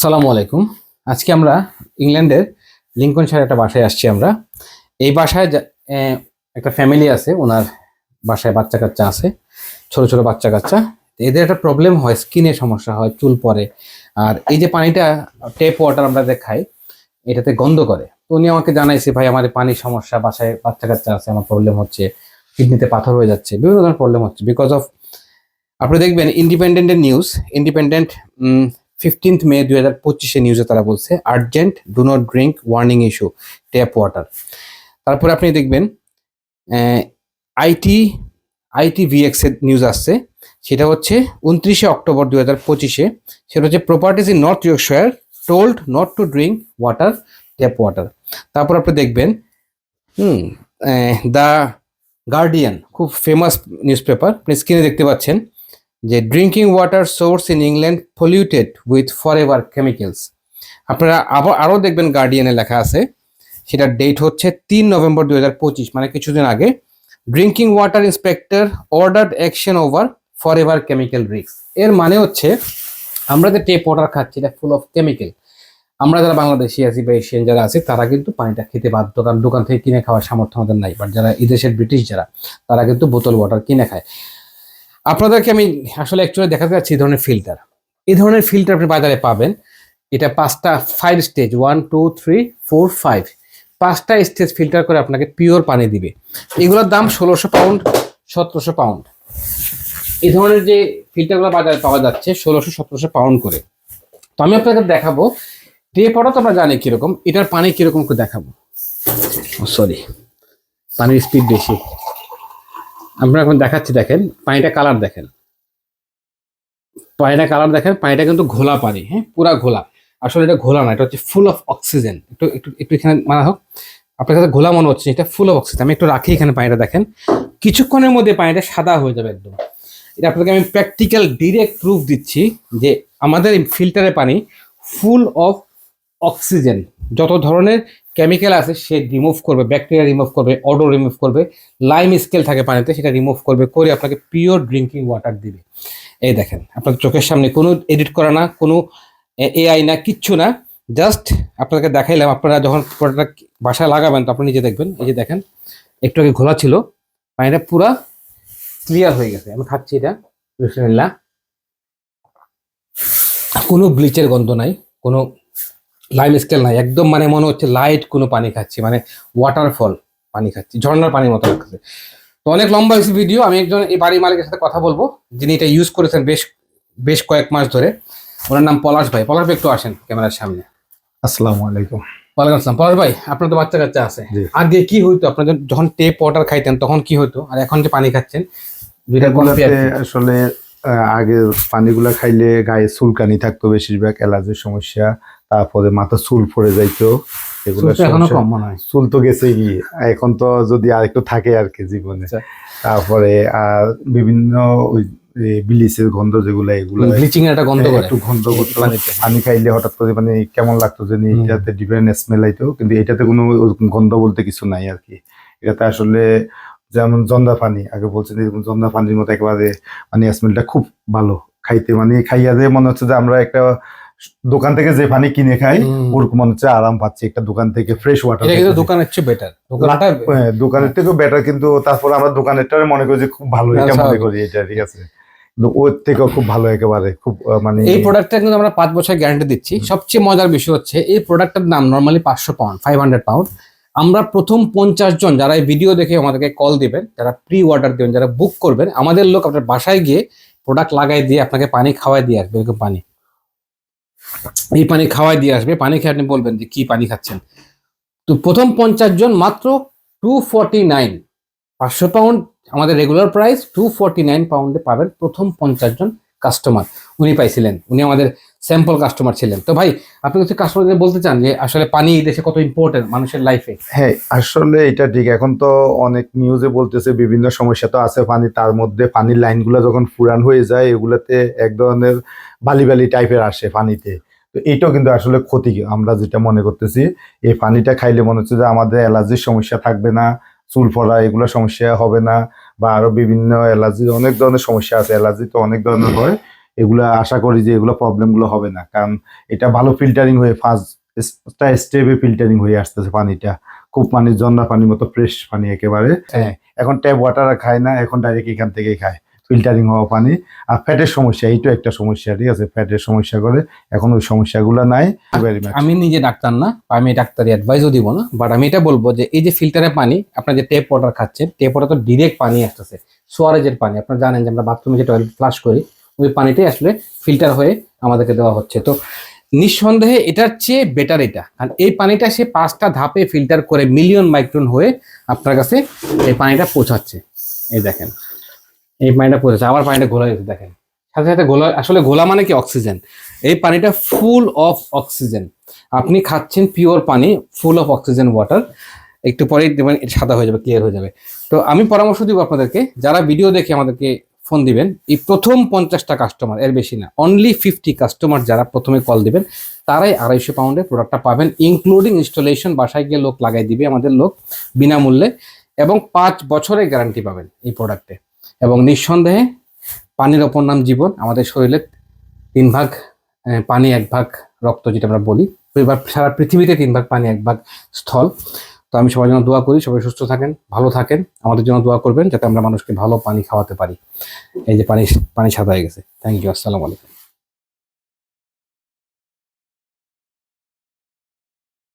সালামু আলাইকুম। আজকে আমরা ইংল্যান্ডের লিঙ্কন শাহের একটা বাসায় আসছি আমরা। এই বাসায় একটা ফ্যামিলি আছে, ওনার বাসায় বাচ্চা কাচ্চা আছে, ছোট ছোট বাচ্চা কাচ্চা এদের একটা প্রবলেম হয় স্কিনের সমস্যা হয়, চুল পড়ে। আর এই যে পানিটা টেপ ওয়াটার আমরা যে খাই এটাতে গন্ধ করে। তো উনি আমাকে জানাইছে, ভাই, আমার পানির সমস্যা, বাসায় বাচ্চা কাচ্চা আছে, আমার প্রবলেম হচ্ছে কিডনিতে পাথর হয়ে যাচ্ছে। বিভিন্ন ধরনের প্রবলেম হচ্ছে। বিকজ অফ আপনি দেখবেন ইন্ডিপেন্ডেন্টের নিউজ ইন্ডিপেন্ডেন্ট ফিফটিন্থ মে দুই হাজার পঁচিশে নিউজে তারা বলছে urgent do not drink warning issue tap water তারপরে আপনি দেখবেন আইটি আইটি ভিএক্স এর নিউজ আসছে। সেটা হচ্ছে উনত্রিশে অক্টোবর দুই হাজার পঁচিশে। সেটা হচ্ছে properties in North Yorkshire told not to drink water tap water তারপর আপনি দেখবেন, হুম দ্য গার্ডিয়ান খুব ফেমাস নিউজ পেপার আপনি স্ক্রিনে দেখতে পাচ্ছেন যে drinking water source in England polluted with forever chemicals আপনারা আবার আরও দেখবেন গার্ডিয়ানে লেখা আছে সেটার ডেট হচ্ছে তিন নভেম্বর দু হাজার পঁচিশ মানে কিছুদিন আগে। Drinking water inspector ordered action over forever chemical risks এর মানে হচ্ছে, আমরা যে টেপ ওয়াটার খাচ্ছি, এটা ফুল অফ কেমিক্যাল আমরা যারা বাংলাদেশি আছি বা এশিয়ান যারা আছে, তারা কিন্তু পানিটা খেতে বাধ্য, কারণ দোকান থেকে কিনে খাওয়ার সামর্থ্য আমাদের নাই। বাট যারা এদেশের ব্রিটিশ যারা, তারা কিন্তু বোতল ওয়াটার কিনে খায়। আপনাদেরকে আমি আসলে অ্যাকচুয়ালি দেখাতে যাচ্ছি এই ধরনের ফিল্টার এই ধরনের ফিল্টার আপনি বাজারে পাবেন। এটা পাঁচটা five stage one two three four five পাঁচটা স্টেজ ফিল্টার করে আপনাকে পিওর পানি দিবে। এগুলোর দাম ষোলোশো পাউন্ড সতেরোশো পাউন্ড এই ধরনের যে ফিল্টারগুলো বাজারে পাওয়া যাচ্ছে, ষোলোশো, সতেরোশো পাউন্ড করে। তো আমি আপনাকে দেখাবো টেপ ওটা তো আমরা জানি কীরকম, এটার পানি কীরকম করে দেখাবো। সরি পানির স্পিড বেশি। আমরা এখন দেখাচ্ছি, দেখেন, পানিটা কালার দেখেন। পানিটা কালার দেখেন, পানিটা কিন্তু ঘোলা পানি হ্যাঁ পুরা ঘোলা। আসলে এটা ঘোলা না, এটা হচ্ছে ফুল অফ অক্সিজেন একটু একটু একটু এখানে মানা হোক। আপনার কাছে ঘোলা মনে হচ্ছে এটা ফুল অফ অক্সিজেন আমি একটু রাখি এখানে পানিটা, দেখেন। কিছুক্ষণের মধ্যে পানিটা সাদা হয়ে যাবে একদম। এটা আপনাকে আমি প্র্যাকটিক্যাল ডিরেক্ট প্রুফ দিচ্ছি যে আমাদের ফিল্টারের পানি ফুল অফ অক্সিজেন যত ধরনের কেমিক্যাল আছে, সে রিমুভ করবে ব্যাকটেরিয়া রিমুভ করবে অডো রিমুভ করবে লাইম স্কেল থাকে পানিতে, সেটা রিমুভ করবে, করে আপনাকে পিওর ড্রিঙ্কিং ওয়াটার দিবে। এই দেখেন আপনার চোখের সামনে কোনো এডিট করা না, কোনো এআই না, কিচ্ছু না জাস্ট আপনাকে দেখাইলাম, আপনারা যখন প্রোডাক্টটা বাসায় লাগাবেন, তো আপনি নিজে দেখবেন, এই যে দেখেন, একটু আগে ঘোলা ছিল, পানিটা পুরা ক্লিয়ার হয়ে গেছে, আমি খাচ্ছি এটা, বিসমিল্লাহ। কোনো ব্লিচের গন্ধ নাই, কোনো লাইম স্কেল নাই একদম মানে মনে হচ্ছে লাইট কোনো পানি খাচ্ছি মানে ওয়াটারফল পানি খাচ্ছি ঝর্ণার পানির মতো লাগছে। তো অনেক লম্বা হয়েছে ভিডিও আমি একজন এই বাড়ির মালিকের সাথে কথা বলব যিনি এটা ইউজ করেছেন বেশ বেশ কয়েক মাস ধরে। ওনার নাম পলাশ ভাই। পলাশ ভাই একটু আসেন ক্যামেরার সামনে। আসসালামু আলাইকুম। ওয়ালাইকুম আসসালাম। পলাশ ভাই আপনার তো বাচ্চা কাচ্চা আছে। আগে কি হইতো? আপনার যখন- টেপ ওয়াটার খাইতেন তখন কি হতো আর এখন যে পানি খাচ্ছেন আসলে আগে পানিগুলা খাইলে গায়ে চুলকানি থাকতো বেশিরভাগ অ্যালার্জির সমস্যা তারপরে মাথা চুল পড়ে যাইতো। এগুলো এখনও কম মনে হয় চুল তো গেছে কি এখন তো যদি আর একটু থাকে আর কি জীবনে। আচ্ছা। তারপরে আর বিভিন্ন ওই বিলিসের গন্ধ যেগুলো এগুলো ব্লিচিং এর একটা গন্ধ করে। একটু গন্ধ করতো পানিতে। পানি খাইলে হঠাৎ করে মানে কেমন লাগতো যে এটাতে ডিফারেন্ট স্মেল আইতো। কিন্তু এটাতে কোনো গন্ধ বলতে কিছু নাই আর কি। এটাতে আসলে যেমন জন্দা পানি আগে বলছেন এরকম জন্দা পানির মতো একেবারে মানে স্মেলটা খুব ভালো। খাইতে মানে খাইয়া যে মনে হচ্ছে যে আমরা একটা দোকান থেকে যে পানি কিনে খাই। ওরকম মনে হচ্ছে আরাম পাচ্ছি একটা দোকান থেকে ফ্রেশ ওয়াটার এটা কিন্তু দোকানের চেয়ে বেটার দোকানটা হ্যাঁ, দোকানের থেকেও বেটার কিন্তু তারপর আমরা দোকানেরটা মনে করি যে খুব ভালো এটা আচ্ছা। মনে করি এটা ঠিক আছে। ওর থেকেও খুব ভালো একেবারে খুব মানে এই প্রোডাক্টটা কিন্তু আমরা পাঁচ বছর গ্যারান্টি দিচ্ছি। সবচেয়ে মজার বিষয় হচ্ছে এই প্রোডাক্টের দাম নর্মালি পাঁচশো পাউন্ড ফাইভ হান্ড্রেড পাউন্ড আমরা প্রথম পঞ্চাশ জন যারা এই ভিডিও দেখে আমাদেরকে কল দিবেন যারা প্রি অর্ডার দিবেন যারা বুক করবেন আমাদের লোক আপনার বাসায় গিয়ে প্রোডাক্ট লাগাই দিয়ে আপনাকে পানি খাওয়াই দিয়ে আসবে এরকম পানি। এই পানি খাওয়াই দিয়ে আসবে। পানি খেয়ে আপনি বলবেন যে কি পানি খাচ্ছেন? তো প্রথম পঞ্চাশ জন মাত্র টু ফর্টি নাইন পাঁচশো পাউন্ড আমাদের regular price two forty nine পাউন্ডে পাবেন প্রথম পঞ্চাশ জন কাস্টমার উনি পাইছিলেন। উনি আমাদের স্যাম্পল কাস্টমার ছিলেন। তো ভাই, আপনি কিছু কাস্টমারদের বলতে চান যে আসলে পানি এই দেশে কত ইম্পর্টেন্ট মানুষের লাইফে হ্যাঁ আসলে এটা ঠিক। এখন তো অনেক নিউজে বলতেছে, বিভিন্ন সমস্যা তো আছে পানি, তার মধ্যে পানির লাইনগুলো যখন ফুরান হয়ে যায়, এগুলাতে এক ধরনের বালি বালি টাইপের আসে পানিতে। তো এইটাও কিন্তু আসলে ক্ষতি, আমরা যেটা মনে করতেছি, এই পানিটা খাইলে মনে হচ্ছে যে আমাদের অ্যালার্জির সমস্যা থাকবে না, চুল পড়া, এগুলো সমস্যা হবে না। বা আরও বিভিন্ন অ্যালার্জি অনেক ধরনের সমস্যা আছে অ্যালার্জি তো অনেক ধরনের হয়। এগুলো আশা করি যে এগুলো প্রবলেমগুলো হবে না। কারণ এটা ভালো ফিল্টারিং হয়ে ফার্স্ট স্টেপে ফিল্টারিং হয়ে আসতেছে পানিটা। খুব মানে ঝর্ণা পানির মতো ফ্রেশ পানি একেবারে। হ্যাঁ। এখন ট্যাপ ওয়াটার খায় না এখন ডাইরেক্ট এখান থেকেই খায়। ফিল্টারিং হওয়া পানি আর ফ্যাটের সমস্যা এইটা একটা সমস্যা ঠিক আছে? ফ্যাটের সমস্যা করে এখন ওই সমস্যাগুলো নাই আমি নিজে ডাক্তার না আমি ডাক্তারি অ্যাডভাইসও দিব না বাট আমি এটা বলব যে এই যে ফিল্টারের পানি আপনার যে টেপ ওয়াটার খাচ্ছেন টেপ ওয়াটার তো ডিরেক্ট পানি আসতেছে সোয়ারেজের পানি আপনারা জানেন যে আমরা বাথরুমে যে টয়লেট ফ্লাশ করি ওই পানিটাই আসলে ফিল্টার হয়ে আমাদেরকে দেওয়া হচ্ছে। তো নিঃসন্দেহে এটার চেয়ে বেটার এটা কারণ এই পানিটা সে পাঁচটা ধাপে ফিল্টার করে মিলিয়ন মাইক্রন হয়ে আপনার কাছে এই পানিটা পৌঁছাচ্ছে। এই দেখেন। এই পানিটা পৌঁছাচ্ছে আবার পানিটা ঘোলা গেছে দেখেন। সাথে সাথে ঘোলা, আসলে ঘোলা মানে কি? অক্সিজেন। এই পানিটা ফুল অফ অক্সিজেন। আপনি খাচ্ছেন পিওর পানি, ফুল অফ অক্সিজেন ওয়াটার। একটু পরেই দেখবেন এটা সাদা হয়ে যাবে ক্লিয়ার হয়ে যাবে। তো আমি পরামর্শ দিব আপনাদেরকে, যারা ভিডিও দেখে আমাদেরকে ফোন দিবেন, এই প্রথম পঞ্চাশটা কাস্টমার এর বেশি না অনলি ফিফটি কাস্টমার যারা প্রথমে কল দিবেন, তারাই আড়াইশো পাউন্ডের প্রোডাক্টটা পাবেন ইনক্লুডিং ইনস্টলেশন বাসায় গিয়ে লোক লাগাই দিবে আমাদের লোক বিনামূল্যে, এবং পাঁচ বছরের গ্যারান্টি পাবেন এই প্রোডাক্টে এবং নিঃসন্দেহে পানির অপর নাম জীবন আমাদের শরীরে তিন ভাগ পানি এক ভাগ, রক্ত যেটা আমরা বলি। এবার সারা পৃথিবীতে তিন ভাগ, পানি এক ভাগ স্থল। তো আমি সবার জন্য দোয়া করি, সবাই সুস্থ থাকেন, ভালো থাকেন, আমাদের জন্য দোয়া করবেন যাতে আমরা মানুষকে ভালো পানি খাওয়াতে পারি। এই যে পানি পানি সাদা হয়ে গেছে। থ্যাংক ইউ আসসালামু আলাইকুম।